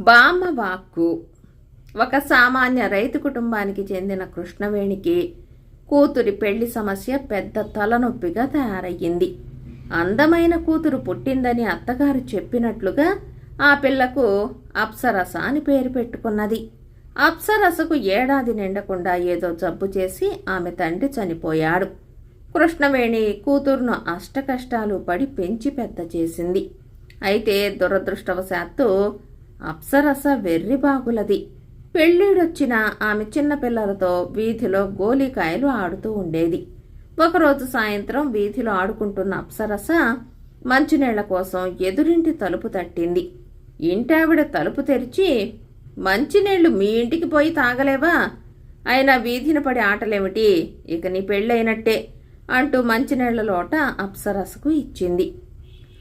బామ్మ వాక్కు ఒక సామాన్య రైతు కుటుంబానికి చెందిన కృష్ణవేణికి కూతురి పెళ్ళి సమస్య పెద్ద తలనొప్పిగా తయారయ్యింది. అందమైన కూతురు పుట్టిందని అత్తగారు చెప్పినట్లుగా ఆ పిల్లకు అప్సరస అని పేరు పెట్టుకున్నది. అప్సరసకు ఏడాది నిండకుండా ఏదో జబ్బు చేసి ఆమె తండ్రి చనిపోయాడు. కృష్ణవేణి కూతురును అష్టకష్టాలు పడి పెంచి పెద్ద చేసింది. అయితే దురదృష్టవశాత్తు అప్సరస వెర్రిబాగులది పెళ్ళిడొచ్చిన ఆమె చిన్నపిల్లలతో వీధిలో గోలికాయలు ఆడుతూ ఉండేది. ఒకరోజు సాయంత్రం వీధిలో ఆడుకుంటున్న అప్సరస మంచినీళ్ళ కోసం ఎదురింటి తలుపు తట్టింది. ఇంటావిడ తలుపు తెరిచి మంచినీళ్ళు మీ ఇంటికి పోయి తాగలేవా? అయినా వీధిన పడి ఆటలేమిటి? ఇక నీ పెళ్ళైనట్టే అంటూ మంచినీళ్ళ లోట అప్సరసకు ఇచ్చింది.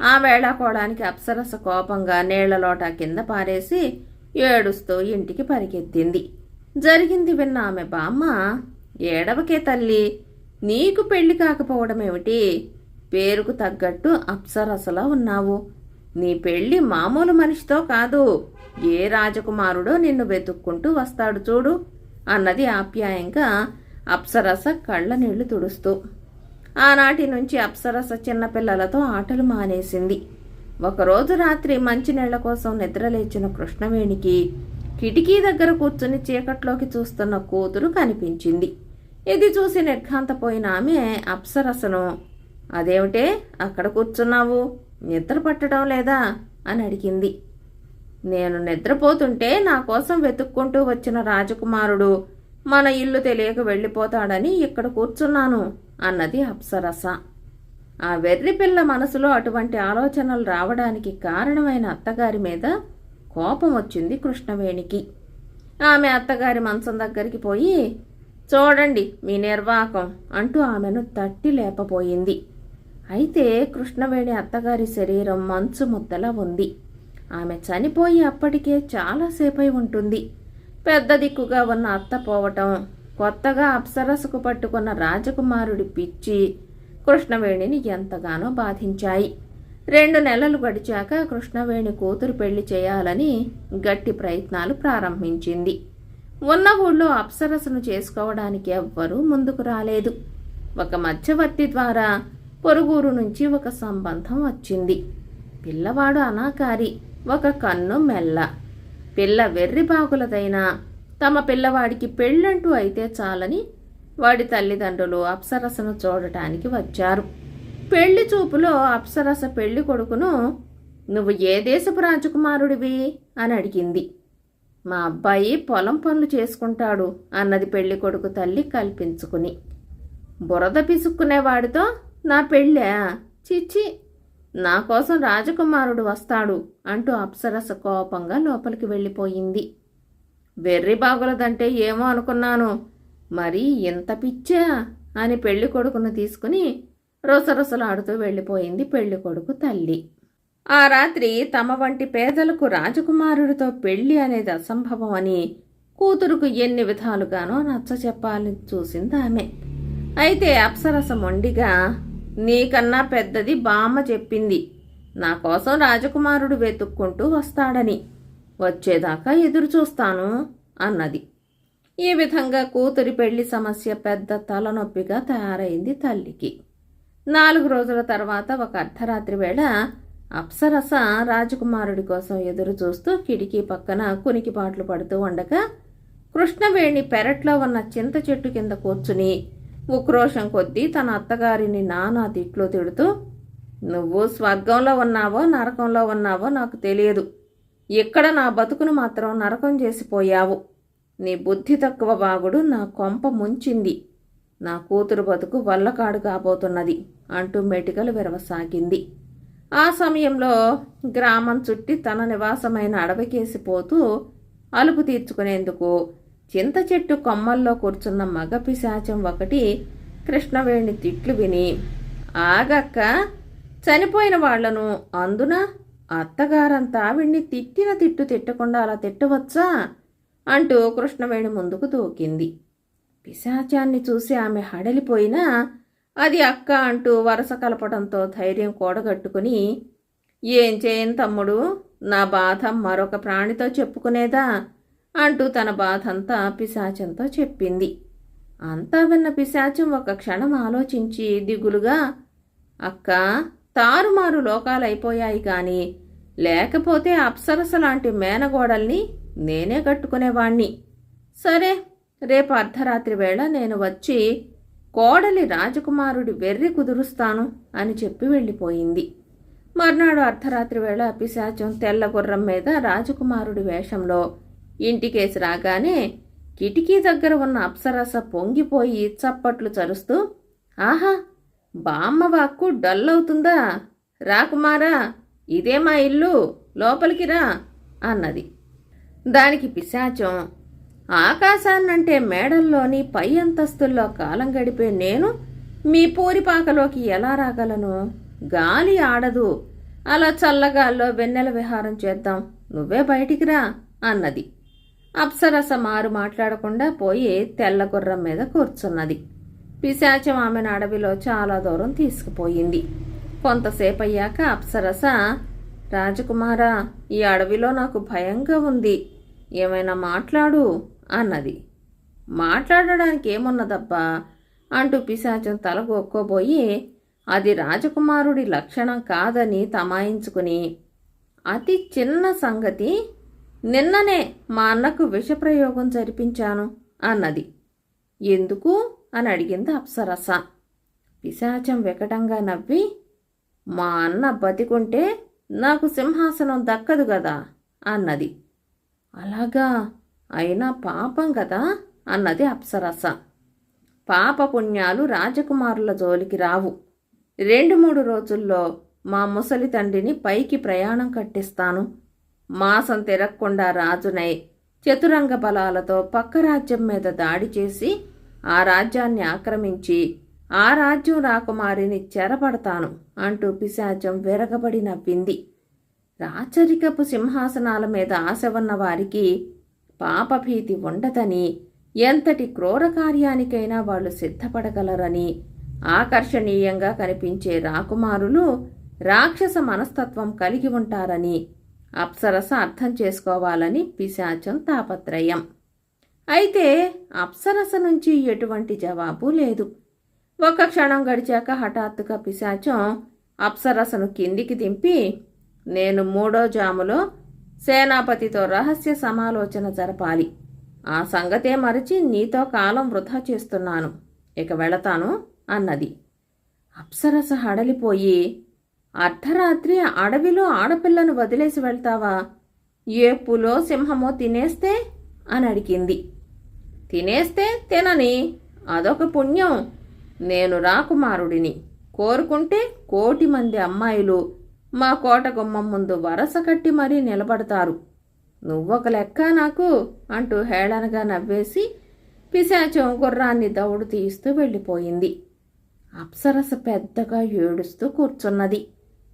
ఆ వేళాకోడానికి అప్సరస కోపంగా నీళ్ళలోట కింద పారేసి ఏడుస్తూ ఇంటికి పరిగెత్తింది. జరిగింది విన్న ఆమె బామ్మ ఏడవకే తల్లి నీకు పెళ్ళి కాకపోవడమేమిటి? పేరుకు తగ్గట్టు అప్సరసలా ఉన్నావు. నీ పెళ్ళి మామూలు మనిషితో కాదు. ఏ రాజకుమారుడో నిన్ను వెతుక్కుంటూ వస్తాడు చూడు అన్నది ఆప్యాయంగా అప్సరస కళ్ళ నీళ్ళు తుడుస్తూ. ఆనాటి నుంచి అప్సరస చిన్నపిల్లలతో ఆటలు మానేసింది. ఒకరోజు రాత్రి మంచినీళ్ళ కోసం నిద్రలేచిన కృష్ణవేణికి కిటికీ దగ్గర కూర్చుని చీకట్లోకి చూస్తున్న కూతురు కనిపించింది. ఇది చూసి నిర్ఘాంతపోయిన ఆమె అప్సరసను అదేమిటే? అక్కడ కూర్చున్నావు? నిద్ర పట్టడం లేదా అని అడిగింది. నేను నిద్రపోతుంటే నా కోసం వెతుక్కుంటూ వచ్చిన రాజకుమారుడు మన ఇల్లు తెలియక వెళ్ళిపోతాడని ఇక్కడ కూర్చున్నాను అన్నది అప్సరస. ఆ వెర్రి పిల్ల మనసులో అటువంటి ఆలోచనలు రావడానికి కారణమైన అత్తగారి మీద కోపం వచ్చింది కృష్ణవేణికి. ఆమె అత్తగారి మంచం దగ్గరికి పోయి చూడండి మీ నిర్వాకం అంటూ ఆమెను తట్టి లేపపోయింది అయితే కృష్ణవేణి అత్తగారి శరీరం మంచు ముద్దలా ఉంది. ఆమె చనిపోయి అప్పటికే చాలాసేపై ఉంటుంది. పెద్ద దిక్కుగా ఉన్న అత్త పోవటం కొత్తగా అప్సరసకు పట్టుకున్న రాజకుమారుడి పిచ్చి కృష్ణవేణిని ఎంతగానో బాధించాయి. రెండు నెలలు గడిచాక కృష్ణవేణి కూతురు పెళ్ళి చేయాలని గట్టి ప్రయత్నాలు ప్రారంభించింది. ఉన్న ఊళ్ళో అప్సరసను చేసుకోవడానికి ఎవ్వరూ ముందుకు రాలేదు. ఒక మధ్యవర్తి ద్వారా పొరుగురు నుంచి ఒక సంబంధం వచ్చింది. పిల్లవాడు అనాకారి ఒక కన్ను మెల్ల. పిల్ల వెర్రి బాగులదైనా తమ పిల్లవాడికి పెళ్ళంటూ అయితే చాలని వాడి తల్లిదండ్రులు అప్సరసను చూడటానికి వచ్చారు. పెళ్ళి చూపులో అప్సరస పెళ్ళి కొడుకును నువ్వు ఏ దేశపు రాజకుమారుడివి? అని అడిగింది. మా అబ్బాయి పొలం పనులు చేసుకుంటాడు అన్నది పెళ్ళి కొడుకు తల్లి కల్పించుకుని. బురద పిసుక్కునేవాడితో నా పెళ్ళా? చిచ్చి! నా కోసం రాజకుమారుడు వస్తాడు అంటూ అప్సరస కోపంగా లోపలికి వెళ్ళిపోయింది. వెర్రి బాగులదంటే ఏమో అనుకున్నాను. మరి ఇంత పిచ్చా అని పెళ్ళి కొడుకును తీసుకుని రొసరొసలాడుతూ వెళ్ళిపోయింది పెళ్ళి కొడుకు తల్లి. ఆ రాత్రి తమ వంటి పేదలకు రాజకుమారుడితో పెళ్ళి అనేది అసంభవం అని కూతురుకు ఎన్ని విధాలుగానో నచ్చ చెప్పాలని చూసింది ఆమె. అయితే అప్సరస మొండిగా నీకన్నా పెద్దది బామ్మ చెప్పింది. నా కోసం రాజకుమారుడు వెతుక్కుంటూ వస్తాడని. వచ్చేదాకా ఎదురు చూస్తాను అన్నది. ఈ విధంగా కూతురి పెళ్ళి సమస్య పెద్ద తలనొప్పిగా తయారైంది తల్లికి. నాలుగు రోజుల తర్వాత ఒక అర్ధరాత్రి వేళ అప్సరస రాజకుమారుడి కోసం ఎదురు చూస్తూ కిటికీ పక్కన కునికిపాట్లు పడుతూ ఉండగా కృష్ణవేణి పెరట్లో ఉన్న చింత చెట్టు కింద కూర్చుని ఉక్రోషం కొద్దీ తన అత్తగారిని నానా తిట్లో తిడుతూ నువ్వు స్వర్గంలో ఉన్నావో నరకంలో ఉన్నావో నాకు తెలియదు. ఇక్కడ నా బతుకును మాత్రం నరకం చేసిపోయావు. నీ బుద్ధి తక్కువ బాగుడు నా కొంప ముంచింది. నా కూతురు బతుకు వల్లకాడు కాబోతున్నది అంటూ మెటికలు విరవసాగింది. ఆ సమయంలో గ్రామం చుట్టి తన నివాసమైన అడవికేసి పోతూ అలుపు తీర్చుకునేందుకు చింత చెట్టు కొమ్మల్లో కూర్చున్న మగ పిశాచం ఒకటి కృష్ణవేణి తిట్లు విని ఆగక్క చనిపోయిన వాళ్ళను అందున? అత్తగారంతా ఆవిడ్ని తిట్టిన తిట్టు తిట్టకుండా అలా తిట్టవచ్చా? అంటూ కృష్ణవేణి ముందుకు దూకింది. పిశాచాన్ని చూసి ఆమె హడలిపోయినా అది అక్క అంటూ వరస కలపడంతో ధైర్యం కూడగట్టుకుని ఏం చేయను తమ్ముడు? నా బాధ మరొక ప్రాణితో చెప్పుకునేదా? అంటూ తన బాధంతా పిశాచంతో చెప్పింది. అంతా విన్న పిశాచం ఒక క్షణం ఆలోచించి దిగులుగా అక్క తారుమారు లోకాలైపోయాయి కానీ లేకపోతే అప్సరస లాంటి మేనగోడల్ని నేనే కట్టుకునేవాణ్ణి. సరే రేపు అర్ధరాత్రి వేళ నేను వచ్చి కోడలి రాజకుమారుడి వెర్రి కుదురుస్తాను అని చెప్పి వెళ్ళిపోయింది. మర్నాడు అర్ధరాత్రి వేళ పిశాచం తెల్ల గుర్రం మీద రాజకుమారుడి వేషంలో ఇంటికేసి రాగానే కిటికీ దగ్గర ఉన్న అప్సరస పొంగిపోయి చప్పట్లు చరుస్తూ ఆహా బామ్మ వాక్కు డల్ అవుతుందా? రాకుమారా ఇదే మా ఇల్లు లోపలికి రా అన్నది. దానికి పిశాచం ఆకాశాన్నంటే మేడల్లోని పై అంతస్తుల్లో కాలం గడిపే నేను మీ పూరిపాకలోకి ఎలా రాగలను? గాలి ఆడదు. అలా చల్లగాల్లో వెన్నెల విహారం చేద్దాం. నువ్వే బయటికి రా అన్నది. అప్సరస మారు మాట్లాడకుండా పోయి తెల్ల గుర్రం మీద కూర్చున్నది. పిశాచం ఆమెను అడవిలో చాలా దూరం తీసుకుపోయింది. కొంతసేపు అయ్యాక అప్సరస రాజకుమారా ఈ అడవిలో నాకు భయంగా ఉంది. ఏమైనా మాట్లాడు అన్నది. మాట్లాడడానికి ఏమున్నదబ్బా అంటూ పిశాచం తలగొక్కోబోయి అది రాజకుమారుడి లక్షణం కాదని తమాయించుకుని అతి చిన్న సంగతి నిన్ననే మా అన్నకు విషప్రయోగం జరిపించాను అన్నది. ఎందుకు? అని అడిగింది అప్సరస. పిశాచం వికటంగా నవ్వి మా అన్న బతికుంటే నాకు సింహాసనం దక్కదు కదా అన్నది. అలాగా? అయినా పాపం కదా అన్నది అప్సరస. పాప పుణ్యాలు రాజకుమారుల జోలికి రావు. రెండు మూడు రోజుల్లో మా ముసలి తండ్రిని పైకి ప్రయాణం కట్టిస్తాను. మాసం తిరగకుండా రాజునై చతురంగ బలాలతో పక్క రాజ్యం మీద దాడి చేసి ఆ రాజ్యాన్ని ఆక్రమించి ఆ రాజ్యం రాకుమారిని చెరపడతాను అంటూ పిశాచం విరగబడి నవ్వింది రాచరికపు సింహాసనాల మీద ఆశ ఉన్న వారికి పాపభీతి ఉండదని ఎంతటి క్రూర కార్యానికైనా వాళ్ళు సిద్ధపడగలరని ఆకర్షణీయంగా కనిపించే రాకుమారులు రాక్షస మనస్తత్వం కలిగి ఉంటారని అప్సరస అర్థం చేసుకోవాలని పిశాచం తాపత్రయం. అయితే అప్సరస నుంచి ఎటువంటి జవాబు లేదు. ఒక క్షణం గడిచాక హఠాత్తుగా పిశాచం అప్సరసను కిందికి దింపి నేను మూడో జాములో సేనాపతితో రహస్య సమాలోచన జరపాలి. ఆ సంగతే మరచి నీతో కాలం వృధా చేస్తున్నాను. ఇక వెళతాను అన్నది. అప్సరస హడలిపోయి అర్ధరాత్రి అడవిలో ఆడపిల్లను వదిలేసి వెళ్తావా? ఏపులో సింహమో తినేస్తే? అని అడిగింది. తినేస్తే తినని. అదొక పుణ్యం. నేను రాకుమారుడిని. కోరుకుంటే కోటి మంది అమ్మాయిలు మా కోట గుమ్మం ముందు వరస కట్టి మరీ నిలబడతారు. నువ్వొక లెక్క నాకు అంటూ హేళనగా నవ్వేసి పిశాచం గుర్రాన్ని దౌడు తీస్తూ వెళ్ళిపోయింది. అప్సరస పెద్దగా ఏడుస్తూ కూర్చున్నది.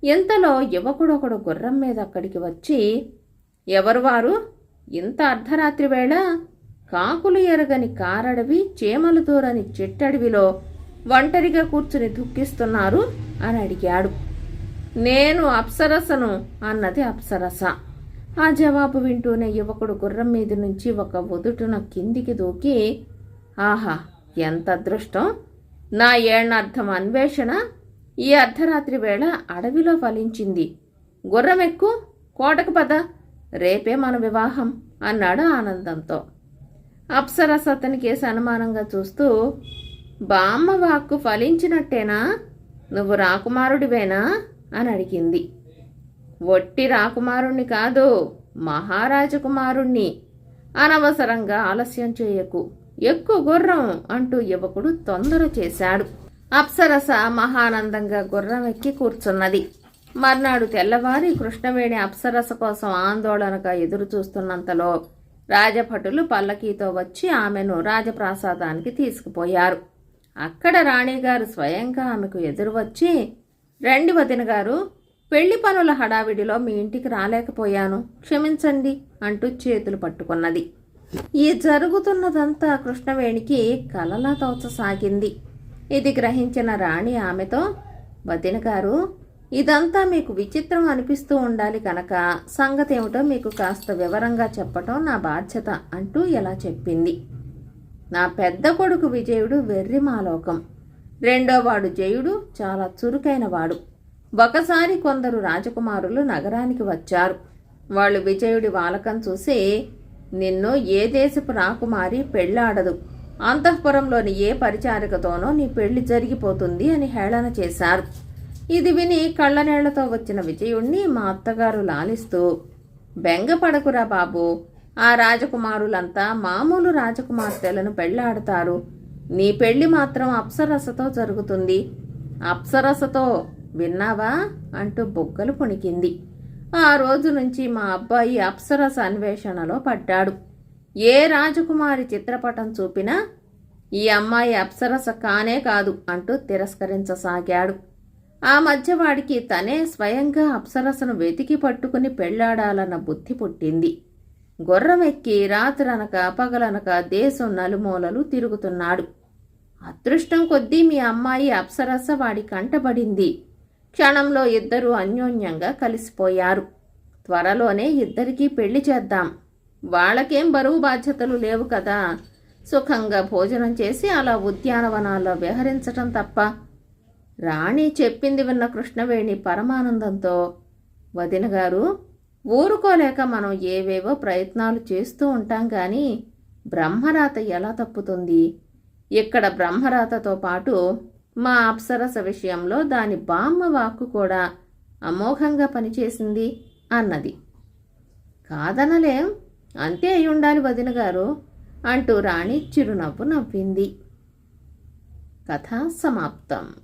ఇంతలో యువకుడొకడు గుర్రం మీద అక్కడికి వచ్చి ఎవరు వారు? ఇంత అర్ధరాత్రి వేళ కాకులు ఎరగని కారడవి చేమలు దూరని చెట్టడవిలో ఒంటరిగా కూర్చుని దుఃఖిస్తున్నారు అని అడిగాడు. నేను అప్సరసను అన్నది అప్సరస. ఆ జవాబు వింటూనే యువకుడు గుర్రం మీద నుంచి ఒక ఒదుటున కిందికి దూకి ఆహా ఎంత అదృష్టం! నా ఏణార్థం అన్వేషణ ఈ అర్ధరాత్రి వేళ అడవిలో ఫలించింది. గుర్రమెక్కు కోటకు పద రేపే మన వివాహం అన్నాడు ఆనందంతో. అప్సరస అతనికేసి అనుమానంగా చూస్తూ బామ్మ వాక్కు ఫలించినట్టేనా? నువ్వు రాకుమారుడివేనా? అని అడిగింది. ఒట్టి రాకుమారుణ్ణి కాదు మహారాజకుమారుణ్ణి. అనవసరంగా ఆలస్యం చేయకు ఎక్కువ గుర్రం అంటూ యువకుడు తొందర చేశాడు. అప్సరస మహానందంగా గుర్రం ఎక్కి కూర్చున్నది. మర్నాడు తెల్లవారి కృష్ణవేణి అప్సరస కోసం ఆందోళనగా ఎదురు చూస్తున్నంతలో రాజభటులు పల్లకీతో వచ్చి ఆమెను రాజప్రాసాదానికి తీసుకుపోయారు. అక్కడ రాణిగారు స్వయంగా ఆమెకు ఎదురు వచ్చి రండి వదిన గారు పెళ్ళి పనుల హడావిడిలో మీ ఇంటికి రాలేకపోయాను. క్షమించండి అంటూ చేతులు పట్టుకున్నది. ఈ జరుగుతున్నదంతా కృష్ణవేణికి కలలా తోచసాగింది. ఇది గ్రహించిన రాణి ఆమెతో వదిన గారు ఇదంతా మీకు విచిత్రం అనిపిస్తూ ఉండాలి కనుక సంగతి ఏమిటో మీకు కాస్త వివరంగా చెప్పటం నా బాధ్యత అంటూ ఇలా చెప్పింది. నా పెద్ద కొడుకు విజయుడు వెర్రి మాలోకం రెండోవాడు జయుడు చాలా చురుకైన వాడు. ఒకసారి కొందరు రాజకుమారులు నగరానికి వచ్చారు. వాళ్ళు విజయుడి వాలకం చూసి నిన్ను ఏ దేశపు రాకుమారి పెళ్ళాడదు. అంతఃపురంలోని ఏ పరిచారికతోనో నీ పెళ్ళి జరిగిపోతుంది అని హేళన చేశారు. ఇది విని కళ్ళనేళ్ళతో వచ్చిన విజయుణ్ణి మా అత్తగారు లాలిస్తూ బెంగపడకురా బాబు ఆ రాజకుమారులంతా మామూలు రాజకుమార్తెలను పెళ్ళాడతారు. నీ పెళ్ళి మాత్రం అప్సరసతో జరుగుతుంది. అప్సరసతో విన్నావా? అంటూ బొగ్గలు పుణికింది. ఆ రోజు నుంచి మా అబ్బాయి అప్సరస అన్వేషణలో పడ్డాడు. ఏ రాజకుమారి చిత్రపటం చూపినా ఈ అమ్మాయి అప్సరస కానే కాదు అంటూ తిరస్కరించసాగాడు. ఆ మధ్యవాడికి తనే స్వయంగా అప్సరసను వెతికి పట్టుకుని పెళ్ళాడాలన్న బుద్ధి పుట్టింది. గుర్రం ఎక్కి రాత్రనక పగలనక దేశం నలుమూలలు తిరుగుతున్నాడు. అదృష్టం కొద్దీ మీ అమ్మాయి అప్సరస వాడి కంటబడింది క్షణంలో ఇద్దరూ అన్యోన్యంగా కలిసిపోయారు. త్వరలోనే ఇద్దరికీ పెళ్ళి చేద్దాం. వాళ్ళకేం బరువు బాధ్యతలు లేవు కదా. సుఖంగా భోజనం చేసి అలా ఉద్యానవనాల్లో విహరించటం తప్ప రాణి చెప్పింది విన్న కృష్ణవేణి పరమానందంతో వదిన గారు ఊరుకోలేక మనం ఏవేవో ప్రయత్నాలు చేస్తూ ఉంటాం కానీ బ్రహ్మరాత ఎలా తప్పుతుంది? ఇక్కడ బ్రహ్మరాతతో పాటు మా అప్సరస విషయంలో దాని బామ్మ వాక్కు కూడా అమోఘంగా పనిచేసింది అన్నది. కాదనలేం? అంతే అయి ఉండాలి వదిన గారు అంటూ రాణి చిరునవ్వు నవ్వింది. కథ సమాప్తం.